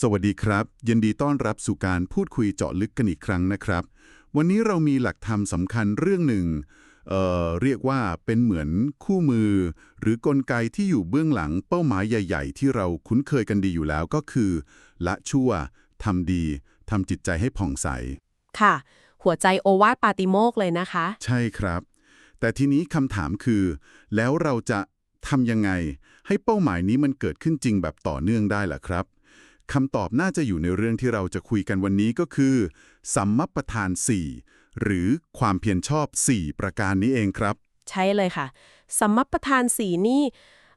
สวัสดีครับ ยินดีต้อนรับสู่การพูดคุยเจาะลึกกันอีกครั้งนะครับ วันนี้เรามีหลักธรรมสำคัญเรื่องหนึ่งเอ่อเรียกว่าเป็นเหมือนคู่มือ หรือกลไกที่อยู่เบื้องหลังเป้าหมายใหญ่ ๆ ที่เราคุ้นเคยกันดีอยู่แล้วก็คือ ละชั่วทำดีทำจิตใจให้ผ่องใส ค่ะ หัวใจโอวาทปาติโมกข์เลยนะคะ ใช่ครับ แต่ทีนี้คำถามคือ แล้วเราจะทำยังไง ให้เป้าหมายนี้มันเกิดขึ้นจริงแบบต่อเนื่องได้ล่ะครับ คำตอบน่าจะอยู่ในเรื่องที่เราจะคุยกันวันนี้ก็คือ สัมมัปทาน 4 หรือความเพียรชอบ 4 ประการนี้เองครับ ใช่เลยค่ะสมมัปทานสีนี่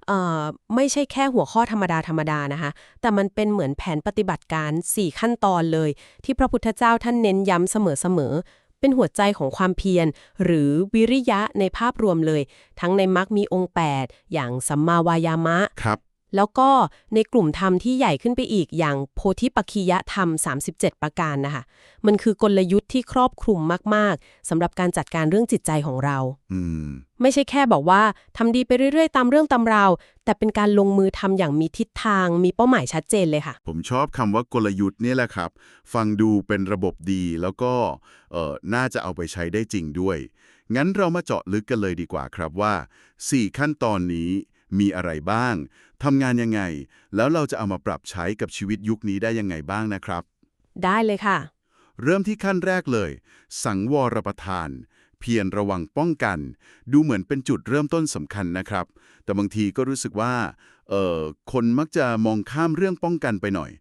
เอ่อไม่ใช่แค่หัวข้อธรรมดาธรรมดานะคะ แต่มันเป็นเหมือนแผนปฏิบัติการ 4 ขั้นตอนเลย ที่พระพุทธเจ้าท่านเน้นย้ำเสมอๆ เป็นหัวใจของความเพียร หรือวิริยะในภาพรวมเลย ทั้งในมรรคมีองค์ 8 อย่างสัมมาวายามะครับ แล้วก็ในกลุ่มธรรมที่ใหญ่ขึ้นไปอีกอย่างโพธิปักคียธรรม 37 ประการนะคะ มันคือกลยุทธ์ที่ครอบคลุมมาก ๆสำหรับการจัดการเรื่องจิตใจของเราอืมไม่ใช่แค่บอกว่าทำดีไปเรื่อยๆ ตามเรื่องตำราว แต่เป็นการลงมือทำอย่างมีทิศทาง มีเป้าหมายชัดเจนเลยค่ะ ผมชอบคำว่ากลยุทธ์เนี่ยแหละครับ ฟังดูเป็นระบบดีแล้วก็เอ่อน่าจะเอาไปใช้ได้จริงด้วย งั้นเรามาเจาะลึกกันเลยดีกว่าครับว่า 4 ขั้นตอนนี้ มีอะไรบ้างทำงานยังไง แล้วเราจะเอามาปรับใช้กับชีวิตยุคนี้ได้ยังไงบ้างนะครับ ได้เลยค่ะ เริ่มที่ขั้นแรกเลย สังวรประทาน เพียรระวังป้องกัน ดูเหมือนเป็นจุดเริ่มต้นสำคัญนะครับ แต่บางทีก็รู้สึกว่าเอ่อคนมักจะมองข้ามเรื่องป้องกันไปหน่อย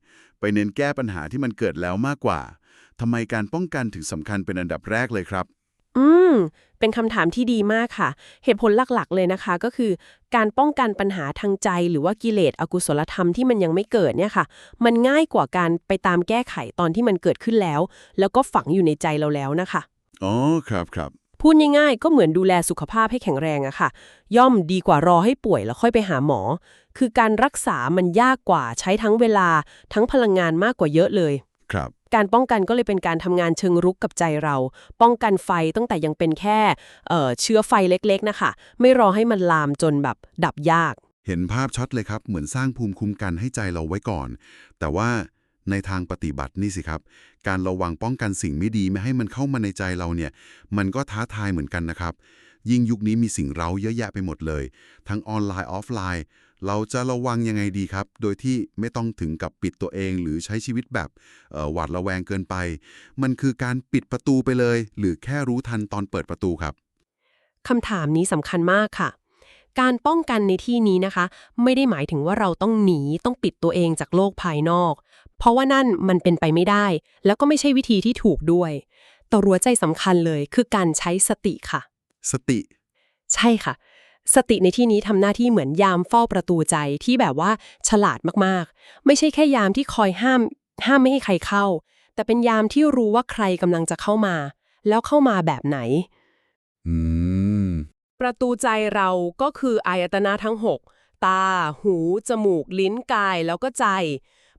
ไปเน้นแก้ปัญหาที่มันเกิดแล้วมากกว่าทำไมการป้องกันถึงสำคัญเป็นอันดับแรกเลยครับ อืม เป็นคำถามที่ดีมากค่ะ เหตุผลหลักๆ เลยนะคะก็คือ การป้องกันปัญหาทางใจ หรือว่ากิเลสอกุศลธรรมที่มันยังไม่เกิดเนี่ยค่ะ มันง่ายกว่าการไปตามแก้ไขตอนที่มันเกิดขึ้นแล้ว แล้วก็ฝังอยู่ในใจเราแล้วนะคะ อ๋อครับครับพูดง่ายๆ ก็เหมือนดูแลสุขภาพให้แข็งแรงอะค่ะ ย่อมดีกว่ารอให้ป่วยแล้วค่อยไปหาหมอ คือการรักษามันยากกว่าใช้ทั้งเวลาทั้งพลังงานมากกว่าเยอะเลย ครับการป้องกันก็เลยเป็นการทำงานเชิงรุกกับใจเรา ป้องกันไฟตั้งแต่ยังเป็นแค่เอ่อเชื้อไฟเล็กๆนะคะ ไม่รอให้มันลามจนแบบดับยาก เห็นภาพชัดเลยครับ เหมือนสร้างภูมิคุ้มกันให้ใจเราไว้ก่อน แต่ว่าในทางปฏิบัตินี่สิครับ การระวังป้องกันสิ่งไม่ดีไม่ให้มันเข้ามาในใจเราเนี่ย มันก็ท้าทายเหมือนกันนะครับ ยิ่งยุคนี้มีสิ่งเร้าเยอะแยะไปหมดเลย ทั้งออนไลน์ออฟไลน์ เราจะระวังยังไงดีครับ โดยที่ไม่ต้องถึงกับปิดตัวเอง หรือใช้ชีวิตแบบเอ่อหวาดระแวงเกินไป มันคือการปิดประตูไปเลย หรือแค่รู้ทันตอนเปิดประตูครับคำถามนี้สำคัญมากค่ะ การป้องกันในที่นี้นะคะ ไม่ได้หมายถึงว่าเราต้องหนีต้องปิดตัวเองจากโลกภายนอก เพราะว่านั่นมันเป็นไปไม่ได้ แล้วก็ไม่ใช่วิธีที่ถูกด้วยแต่หัวใจสำคัญเลยคือการใช้สติค่ะ สติ ใช่ค่ะ สติในที่นี้ทำหน้าที่เหมือนยามเฝ้าประตูใจที่แบบว่าฉลาดมากๆ ไม่ใช่แค่ยามที่คอยห้าม ห้ามไม่ให้ใครเข้า แต่เป็นยามที่รู้ว่าใครกำลังจะเข้ามา แล้วเข้ามาแบบไหน อืม ประตูใจเราก็คืออายตนะทั้ง 6 ตา หู จมูก ลิ้นกายแล้วก็ใจ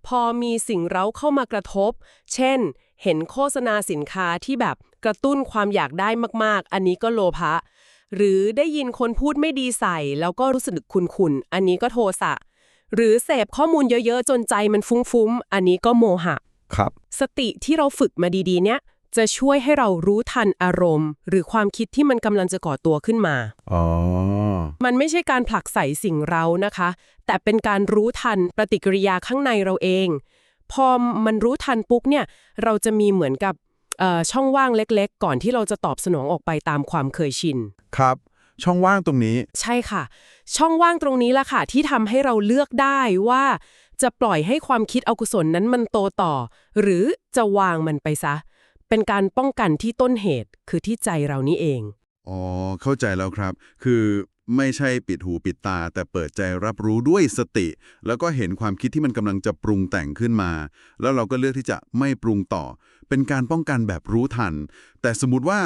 พอมีสิ่งเร้าเข้ามากระทบ เช่น เห็นโฆษณาสินค้าที่แบบกระตุ้นความอยากได้มากๆ อันนี้ก็โลภะ หรือได้ยินคนพูดไม่ดีใส่ แล้วก็รู้สึกขุนๆอันนี้ก็โทสะ หรือเสพข้อมูลเยอะๆ จนใจมันฟุ้งๆ อันนี้ก็โมหะ ครับ สติที่เราฝึกมาดีๆ เนี่ยจะช่วยให้เรารู้ทันอารมณ์ หรือความคิดที่มันกำลังจะก่อตัวขึ้นมา อ๋อ มันไม่ใช่การผลักใส่สิ่งเรานะคะ แต่เป็นการรู้ทันปฏิกิริยาข้างในเราเอง พอมันรู้ทันปุ๊บเนี่ย เราจะมีเหมือนกับเอ่อ ช่องว่างเล็กๆ ก่อนที่เราจะตอบสนองออกไปตามความเคยชิน ครับ ช่องว่างตรงนี้ ใช่ค่ะ ช่องว่างตรงนี้ล่ะค่ะ ที่ทำให้เราเลือกได้ว่า จะปล่อยให้ความคิดอกุศลนั้นมันโตต่อ หรือจะวางมันไปซะ เป็นการป้องกันที่ต้นเหตุคือที่ใจเรานี่เองอ๋อเข้าใจแล้วครับ คือ ไม่ใช่ปิดหูปิดตา แต่เปิดใจรับรู้ด้วยสติ แล้วก็เห็นความคิดที่มันกำลังจะปรุงแต่งขึ้นมา แล้วเราก็เลือกที่จะไม่ปรุงต่อ เป็นการป้องกันแบบรู้ทัน แต่สมมติว่า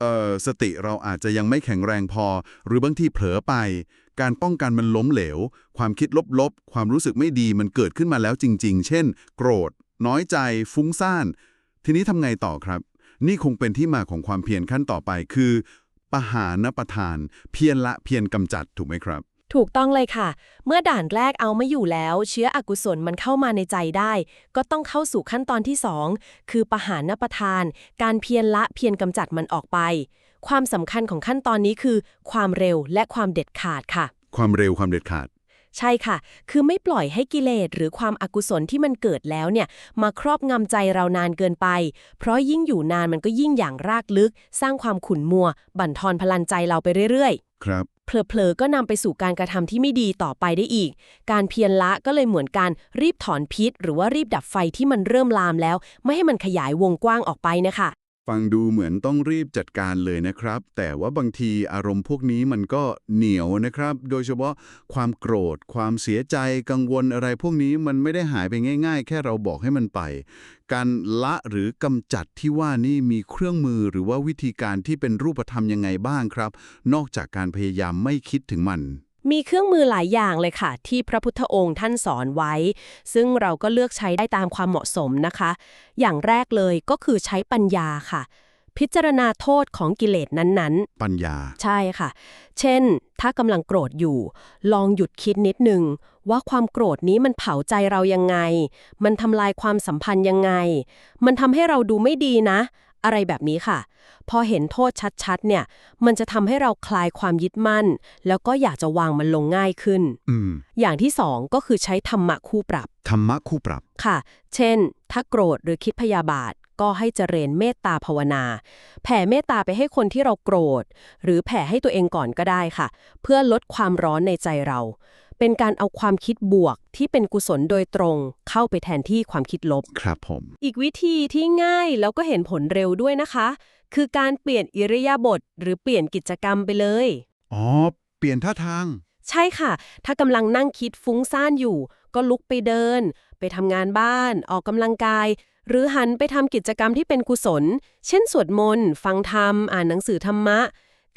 เอ่อสติเราอาจจะยังไม่แข็งแรงพอ หรือบางทีเผลอไป การป้องกันมันล้มเหลว ความคิดลบๆ ความรู้สึกไม่ดีมันเกิดขึ้นมาแล้วจริง ๆ เช่น โกรธ น้อยใจ ฟุ้งซ่าน ทีนี้ทำไงต่อครับ นี่คงเป็นที่มาของความเพียรขั้นต่อไปคือ ปหานประทาน เพียรละเพียรกำจัดถูกไหมครับ ถูกต้องเลยค่ะ เมื่อด่านแรกเอาไม่อยู่แล้ว เชื้ออกุศลมันเข้ามาในใจได้ ก็ต้องเข้าสู่ขั้นตอนที่ 2 คือปหานประทาน การเพียรละเพียรกำจัดมันออกไป ความสำคัญของขั้นตอนนี้คือ ความเร็วและความเด็ดขาดค่ะ ความเร็วความเด็ดขาด ใช่ค่ะ คือไม่ปล่อยให้กิเลสหรือความอากุศลที่มันเกิดแล้วเนี่ยมาครอบงำใจเรานานเกินไป เพราะยิ่งอยู่นานมันก็ยิ่งอย่างรากลึก สร้างความขุ่นมัว บั่นทอนพลังใจเราไปเรื่อยๆ ครับเผลอๆก็นำไปสู่การกระทำที่ไม่ดีต่อไปได้อีก การเพียรละก็เลยเหมือนการรีบถอนพิษ หรือว่ารีบดับไฟที่มันเริ่มลามแล้ว ไม่ให้มันขยายวงกว้างออกไปนะคะ ฟังดูเหมือนต้องรีบจัดการเลยนะครับ แต่ว่าบางทีอารมณ์พวกนี้มันก็เหนียวนะครับ โดยเฉพาะความโกรธ ความเสียใจกังวลอะไรพวกนี้มันไม่ได้หายไปง่าย ๆ แค่เราบอกให้มันไป การละหรือกำจัดที่ว่านี่มีเครื่องมือหรือว่าวิธีการที่เป็นรูปธรรมยังไงบ้างครับ นอกจากการพยายามไม่คิดถึงมัน มีเครื่องมือหลายอย่างเลยค่ะ ที่พระพุทธองค์ท่านสอนไว้ ซึ่งเราก็เลือกใช้ได้ตามความเหมาะสมนะคะ อย่างแรกเลยก็คือใช้ปัญญาค่ะ พิจารณาโทษของกิเลสนั้นๆ ปัญญา ใช่ค่ะ เช่น ถ้ากำลังโกรธอยู่ ลองหยุดคิดนิดนึง ว่าความโกรธนี้มันเผาใจเรายังไง มันทำลายความสัมพันธ์ยังไง มันทำให้เราดูไม่ดีนะ อะไรแบบนี้ค่ะ พอเห็นโทษชัดๆ เนี่ย มันจะทำให้เราคลายความยึดมั่น แล้วก็อยากจะวางมันลงง่ายขึ้น อืม อย่างที่สองก็คือใช้ธรรมะคู่ปรับ ธรรมะคู่ปรับ ค่ะ เช่น ถ้าโกรธหรือคิดพยาบาท ก็ให้เจริญเมตตาภาวนา แผ่เมตตาไปให้คนที่เราโกรธ หรือแผ่ให้ตัวเองก่อนก็ได้ค่ะ เพื่อลดความร้อนในใจเรา เป็นการเอาความคิดบวกที่เป็นกุศลโดยตรงเข้าไปแทนที่ความคิดลบ ครับผม อีกวิธีที่ง่ายแล้วก็เห็นผลเร็วด้วยนะคะ คือการเปลี่ยนอิริยาบถหรือเปลี่ยนกิจกรรมไปเลย อ๋อ เปลี่ยนท่าทาง ใช่ค่ะ ถ้ากำลังนั่งคิดฟุ้งซ่านอยู่ ก็ลุกไปเดิน ไปทำงานบ้าน ออกกำลังกาย หรือหันไปทำกิจกรรมที่เป็นกุศล เช่น สวดมนต์ ฟังธรรม อ่านหนังสือธรรมะ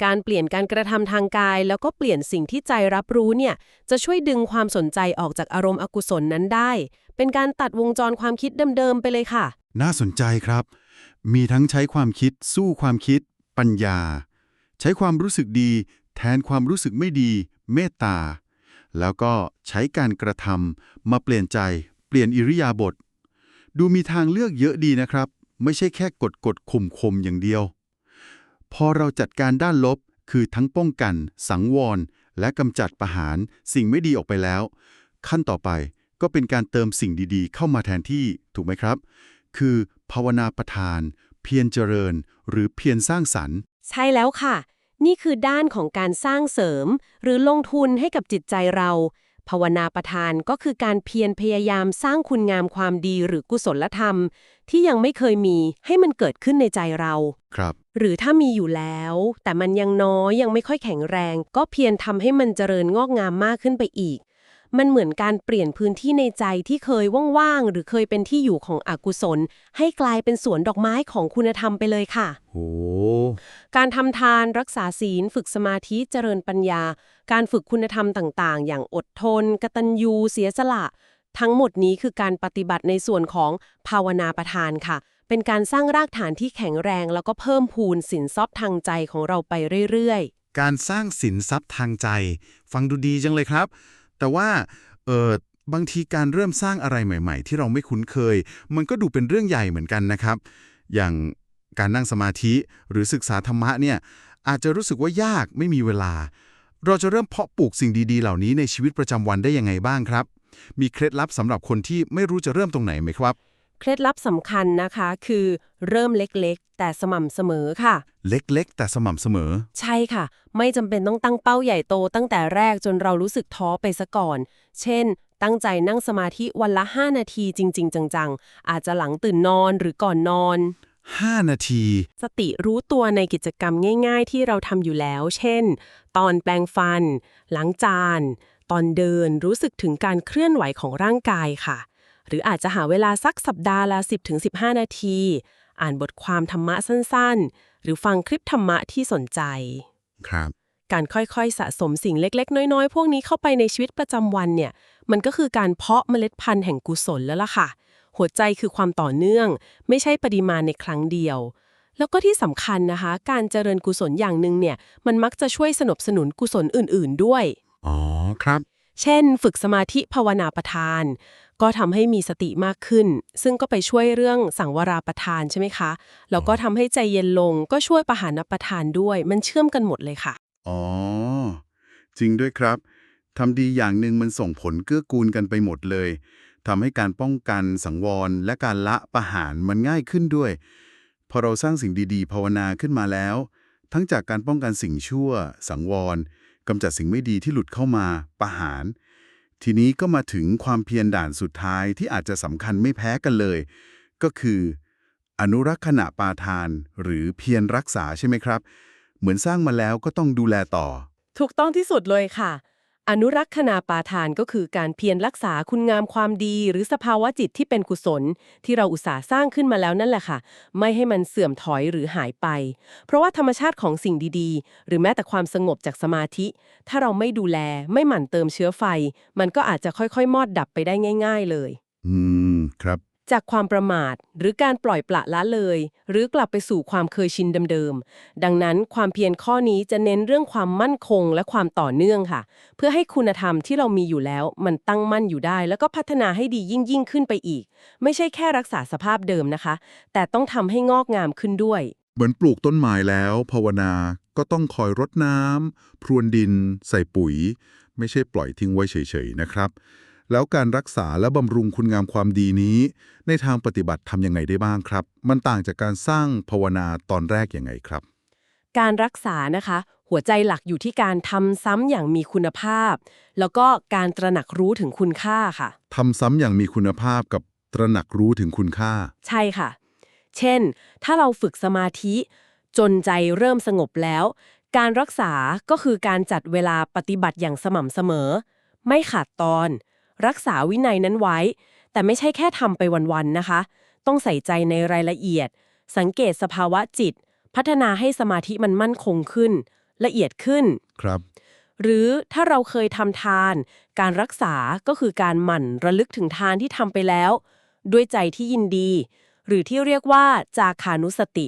การเปลี่ยนการกระทำทางกาย แล้วก็เปลี่ยนสิ่งที่ใจรับรู้เนี่ยจะช่วยดึงความสนใจออกจากอารมณ์อกุศลนั้นได้ เป็นการตัดวงจรความคิดเดิมๆไปเลยค่ะ น่าสนใจครับ มีทั้งใช้ความคิด สู้ความคิด ปัญญา ใช้ความรู้สึกดี แทนความรู้สึกไม่ดี เมตตา แล้วก็ใช้การกระทำมาเปลี่ยนใจ เปลี่ยนอิริยาบถดูมีทางเลือกเยอะดีนะครับ ไม่ใช่แค่กดกดข่มข่มอย่างเดียว พอเราจัดการด้านลบ คือทั้งป้องกัน สังวร และกำจัดประหาร สิ่งไม่ดีออกไปแล้ว ขั้นต่อไปก็เป็นการเติมสิ่งดีๆ เข้ามาแทนที่ถูกไหมครับ คือ ภาวนาประทาน เพียรเจริญ หรือเพียรสร้างสรรค์ ใช่แล้วค่ะ นี่คือด้านของการสร้างเสริม หรือลงทุนให้กับจิตใจเรา ภาวนาประทานก็คือการเพียรพยายามสร้างคุณงามความดีหรือกุศลธรรม ที่ยังไม่เคยมีให้มันเกิดขึ้นในใจเรา ครับ หรือถ้ามีอยู่แล้ว แต่มันยังน้อยยังไม่ค่อยแข็งแรง ก็เพียรทำให้มันเจริญงอกงามมากขึ้นไปอีก มันเหมือนการเปลี่ยนพื้นที่ในใจที่เคยว่างๆหรือเคยเป็นที่อยู่ของอกุศล ให้กลายเป็นสวนดอกไม้ของคุณธรรมไปเลยค่ะ โอ้การทำทานรักษาศีลฝึกสมาธิเจริญปัญญา การฝึกคุณธรรมต่างๆ อย่างอดทน กตัญญูเสียสละ ทั้งหมดนี้คือการปฏิบัติในส่วนของภาวนาประทานค่ะ เป็นการสร้างรากฐานที่แข็งแรง แล้วก็เพิ่มพูนสินทรัพย์ทางใจของเราไปเรื่อยๆ การสร้างสินทรัพย์ทางใจ ฟังดูดีจังเลยครับ แต่ว่าเออบางทีการเริ่มสร้างอะไรใหม่ ๆ ที่เราไม่คุ้นเคย มันก็ดูเป็นเรื่องใหญ่เหมือนกันนะครับ อย่างการนั่งสมาธิหรือศึกษาธรรมะเนี่ยอาจจะรู้สึกว่ายากไม่มีเวลา เราจะเริ่มเพาะปลูกสิ่งดีๆ เหล่านี้ในชีวิตประจำวันได้ยังไงบ้างครับ มีเคล็ดลับสำหรับคนที่ไม่รู้จะเริ่มตรงไหนไหมครับ เคล็ดลับสำคัญนะคะ คือเริ่มเล็กๆ แต่สม่ำเสมอค่ะ เล็กๆ แต่สม่ำเสมอ ใช่ค่ะ ไม่จำเป็นต้องตั้งเป้าใหญ่โตตั้งแต่แรกจนเรารู้สึกท้อไปซะก่อน เช่น ตั้งใจนั่งสมาธิวันละ 5 นาทีจริง ๆ จังๆ อาจจะหลังตื่นนอนหรือก่อนนอน 5 นาที สติรู้ตัวในกิจกรรมง่าย ๆ ที่เราทำอยู่แล้ว เช่น ตอนแปรงฟัน ล้างจาน ตอนเดินรู้สึกถึงการเคลื่อนไหวของร่างกายค่ะ หรืออาจจะหาเวลาสักสัปดาห์ละ 10-15 นาที อ่านบทความธรรมะสั้นๆ หรือฟังคลิปธรรมะที่สนใจ ครับ การค่อยๆ สะสมสิ่งเล็ก ๆ น้อย ๆ พวกนี้เข้าไปในชีวิตประจำวันเนี่ย มันก็คือการเพาะเมล็ดพันธุ์แห่งกุศลแล้วล่ะค่ะ หัวใจคือความต่อเนื่อง ไม่ใช่ปริมาณในครั้งเดียวแล้วก็ที่สำคัญนะคะ การเจริญกุศลอย่างหนึ่งเนี่ย มันมักจะช่วยสนับสนุนกุศลอื่น ๆ ด้วย อ๋อ ครับ เช่น ฝึกสมาธิภาวนาประทาน ก็ทำให้มีสติมากขึ้น ซึ่งก็ไปช่วยเรื่องสังวราประทานใช่ไหมคะ แล้วก็ทำให้ใจเย็นลงก็ช่วยประหานประทานด้วย มันเชื่อมกันหมดเลยค่ะ อ๋อ จริงด้วยครับทำดีอย่างหนึ่งมันส่งผลเกื้อกูลกันไปหมดเลยทำให้การป้องกันสังวร และการละประหารมันง่ายขึ้นด้วย พอเราสร้างสิ่งดีๆ ภาวนาขึ้นมาแล้ว ทั้งจากการป้องกันสิ่งชั่ว สังวร กำจัดสิ่งไม่ดีที่หลุดเข้ามาประหาร ทีนี้ก็มาถึงความเพียรด่านสุดท้ายที่อาจจะสำคัญไม่แพ้กันเลย ก็คือ อนุรักษณะปาทาน หรือเพียรรักษาใช่ไหมครับ เหมือนสร้างมาแล้วก็ต้องดูแลต่อ ถูกต้องที่สุดเลยค่ะ อนุรักษณาปาทานก็คือการเพียรรักษาคุณงามความดี หรือสภาวะจิตที่เป็นกุศล ที่เราอุตสาห์สร้างขึ้นมาแล้วนั่นแหละค่ะ ไม่ให้มันเสื่อมถอยหรือหายไป เพราะว่าธรรมชาติของสิ่งดีๆ หรือแม้แต่ความสงบจากสมาธิ ถ้าเราไม่ดูแลไม่หมั่นเติมเชื้อไฟ มันก็อาจจะค่อยๆ มอดดับไปได้ง่าย ๆ เลย อืม ครับ จากความประมาท หรือการปล่อยปละละเลย หรือกลับไปสู่ความเคยชินเดิมๆ ดังนั้นความเพียรข้อนี้จะเน้นเรื่องความมั่นคงและความต่อเนื่องค่ะ เพื่อให้คุณธรรมที่เรามีอยู่แล้ว มันตั้งมั่นอยู่ได้ แล้วก็พัฒนาให้ดียิ่งยิ่งขึ้นไปอีก ไม่ใช่แค่รักษาสภาพเดิมนะคะ แต่ต้องทำให้งอกงามขึ้นด้วย เหมือนปลูกต้นไม้แล้ว ภาวนาก็ต้องคอยรดน้ำพรวนดิน ใส่ปุ๋ย ไม่ใช่ปล่อยทิ้งไว้เฉยๆนะครับ แล้วการรักษาและบำรุงคุณงามความดีนี้ ในทางปฏิบัติทำยังไงได้บ้างครับ มันต่างจากการสร้างภาวนาตอนแรกยังไงครับ การรักษานะคะ หัวใจหลักอยู่ที่การทำซ้ำอย่างมีคุณภาพ แล้วก็การตระหนักรู้ถึงคุณค่าค่ะทำซ้ำอย่างมีคุณภาพกับตระหนักรู้ถึงคุณค่า ใช่ค่ะ เช่น ถ้าเราฝึกสมาธิ จนใจเริ่มสงบแล้ว การรักษาก็คือการจัดเวลาปฏิบัติอย่างสม่ำเสมอ ไม่ขาดตอน รักษาวินัยนั้นไว้ แต่ไม่ใช่แค่ทำไปวันๆนะคะ ต้องใส่ใจในรายละเอียด สังเกตสภาวะจิต พัฒนาให้สมาธิมันมั่นคงขึ้น ละเอียดขึ้นครับ หรือถ้าเราเคยทำทาน การรักษาก็คือการหมั่นระลึกถึงทานที่ทำไปแล้ว ด้วยใจที่ยินดี หรือที่เรียกว่าจาคานุสติ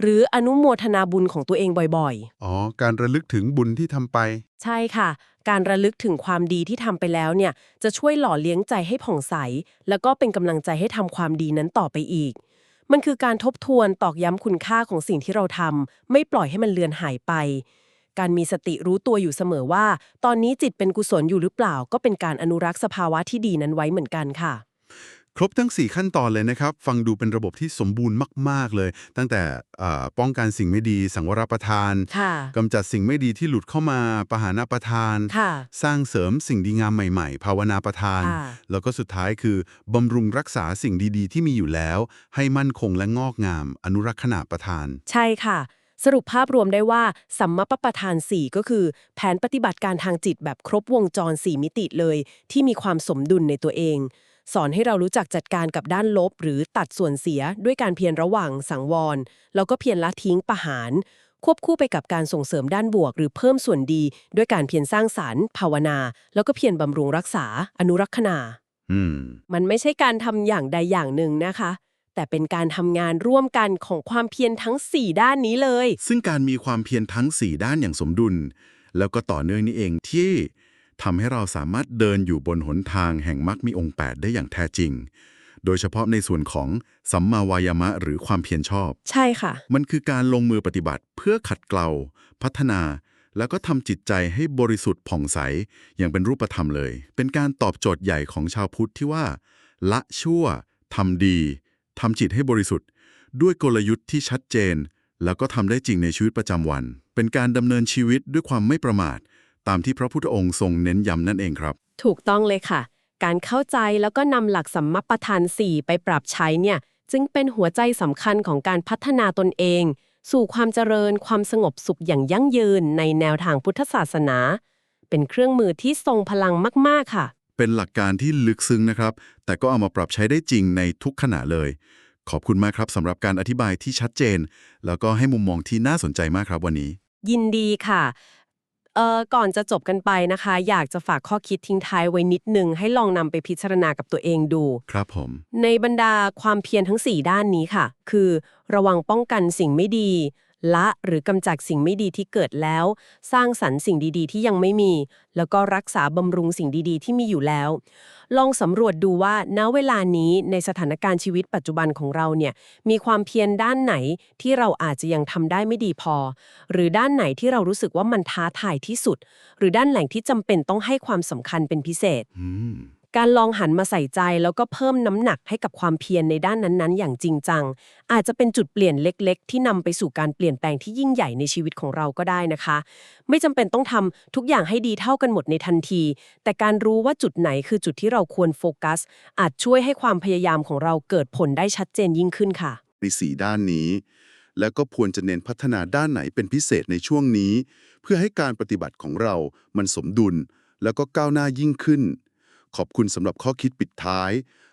หรืออนุโมทนาบุญของตัวเองบ่อยอ๋อ การระลึกถึงบุญที่ทำไปๆใช่ค่ะ การระลึกถึงความดีที่ทำไปแล้วเนี่ยจะช่วยหล่อเลี้ยงใจให้ผ่องใส แล้วก็เป็นกำลังใจให้ทำความดีนั้นต่อไปอีก มันคือการทบทวนตอกย้ำคุณค่าของสิ่งที่เราทำไม่ปล่อยให้มันเลือนหายไป การมีสติรู้ตัวอยู่เสมอว่า ตอนนี้จิตเป็นกุศลอยู่หรือเปล่า ก็เป็นการอนุรักษ์สภาวะที่ดีนั้นไว้เหมือนกันค่ะ ครบทั้ง 4 ขั้นตอนเลยนะครับ ฟังดูเป็นระบบที่สมบูรณ์มาก ๆ เลย ตั้งแต่เอ่อป้องกันสิ่งไม่ดี สังวรประทานค่ะกำจัดสิ่งไม่ดีที่หลุดเข้ามาปหานาประทานค่ะสร้างเสริมสิ่งดีงามใหม่ ๆ ภาวนาประทานค่ะแล้วก็สุดท้ายคือบำรุงรักษาสิ่งดีๆ ที่มีอยู่แล้ว ให้มั่นคงและงอกงาม อนุรักษณะประทาน ใช่ค่ะสรุปภาพรวมได้ว่า สัมมาปปทาน 4 ก็คือ แผนปฏิบัติการทางจิตแบบครบวงจร 4 มิติเลย ที่มีความสมดุลในตัวเอง สอนให้เรารู้จักจัดการกับด้านลบ หรือตัดส่วนเสียด้วยการเพียรระหว่างสังวร แล้วก็เพียรละทิ้งประหาร ควบคู่ไปกับการส่งเสริมด้านบวก หรือเพิ่มส่วนดีด้วยการเพียรสร้างสารรค์ ภาวนา แล้วก็เพียรบำรุงรักษา อนุรักษณาอืมมันไม่ใช่การทำอย่างใดอย่างหนึ่งนะคะแต่เป็นการทำงานร่วมกันของความเพียรทั้ง 4 ด้านนี้เลย ซึ่งการมีความเพียรทั้ง 4 ด้านอย่างสมดุล แล้วก็ต่อเนื่องนี่เองที่ ทำให้เราสามารถเดินอยู่บนหนทางแห่งมรรคมีองค์ 8 ได้อย่างแท้จริง โดยเฉพาะในส่วนของสัมมาวายามะหรือความเพียรชอบ ใช่ค่ะ มันคือการลงมือปฏิบัติเพื่อขัดเกลา พัฒนา แล้วก็ทำจิตใจให้บริสุทธิ์ผ่องใส อย่างเป็นรูปธรรมเลย เป็นการตอบโจทย์ใหญ่ของชาวพุทธที่ว่า ละชั่วทำดีทำจิตให้บริสุทธิ์ ด้วยกลยุทธ์ที่ชัดเจน แล้วก็ทำได้จริงในชีวิตประจำวัน เป็นการดำเนินชีวิตด้วยความไม่ประมาท ตามที่พระพุทธองค์ทรงเน้นย้ำนั่นเองครับ ถูกต้องเลยค่ะ การเข้าใจแล้วก็นำหลักสัมมาประธาน 4 ไปปรับใช้เนี่ย จึงเป็นหัวใจสำคัญของการพัฒนาตนเอง สู่ความเจริญความสงบสุขอย่างยั่งยืนในแนวทางพุทธศาสนา เป็นเครื่องมือที่ทรงพลังมากๆค่ะ เป็นหลักการที่ลึกซึ้งนะครับ แต่ก็เอามาปรับใช้ได้จริงในทุกขณะเลย ขอบคุณมากครับสำหรับการอธิบายที่ชัดเจน แล้วก็ให้มุมมองที่น่าสนใจมากครับวันนี้ ยินดีค่ะ เอ่อก่อนจะจบกันไปนะคะ อยากจะฝากข้อคิดทิ้งท้ายไว้นิดนึง ให้ลองนำไปพิจารณากับตัวเองดู ครับผม ในบรรดาความเพียรทั้ง 4 ด้านนี้ค่ะ คือ ระวังป้องกันสิ่งไม่ดี ละหรือกำจัดสิ่งไม่ดีที่เกิดแล้ว สร้างสรรค์สิ่งดีๆ ที่ยังไม่มี แล้วก็รักษาบำรุงสิ่งดีๆ ที่มีอยู่แล้ว ลองสำรวจดูว่าณเวลานี้ในสถานการณ์ชีวิตปัจจุบันของเราเนี่ยมีความเพียรด้านไหนที่เราอาจจะยังทำได้ไม่ดีพอ หรือด้านไหนที่เรารู้สึกว่ามันท้าทายที่สุด หรือด้านไหนที่จำเป็นต้องให้ความสำคัญเป็นพิเศษอืม การลองหันมาใส่ใจแล้วก็เพิ่มน้ำหนักให้กับความเพียรในด้านนั้นๆ อย่างจริงจัง อาจจะเป็นจุดเปลี่ยนเล็กๆ ที่นำไปสู่การเปลี่ยนแปลงที่ยิ่งใหญ่ในชีวิตของเราก็ได้นะคะ ไม่จำเป็นต้องทำทุกอย่างให้ดีเท่ากันหมดในทันที แต่การรู้ว่าจุดไหนคือจุดที่เราควรโฟกัส อาจช่วยให้ความพยายามของเราเกิดผลได้ชัดเจนยิ่งขึ้นค่ะในสีด้านนี้ แล้วก็ควรจะเน้นพัฒนาด้านไหนเป็นพิเศษในช่วงนี้ เพื่อให้การปฏิบัติของเรามันสมดุล แล้วก็ก้าวหน้ายิ่งขึ้น ขอบคุณสำหรับข้อคิดปิดท้าย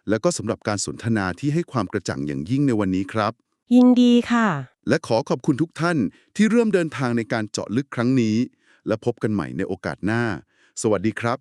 แล้วก็สำหรับการสนทนาที่ให้ความกระจ่างอย่างยิ่งในวันนี้ครับ ยินดีค่ะ และขอขอบคุณทุกท่านที่เริ่มเดินทางในการเจาะลึกครั้งนี้ และพบกันใหม่ในโอกาสหน้า สวัสดีครับ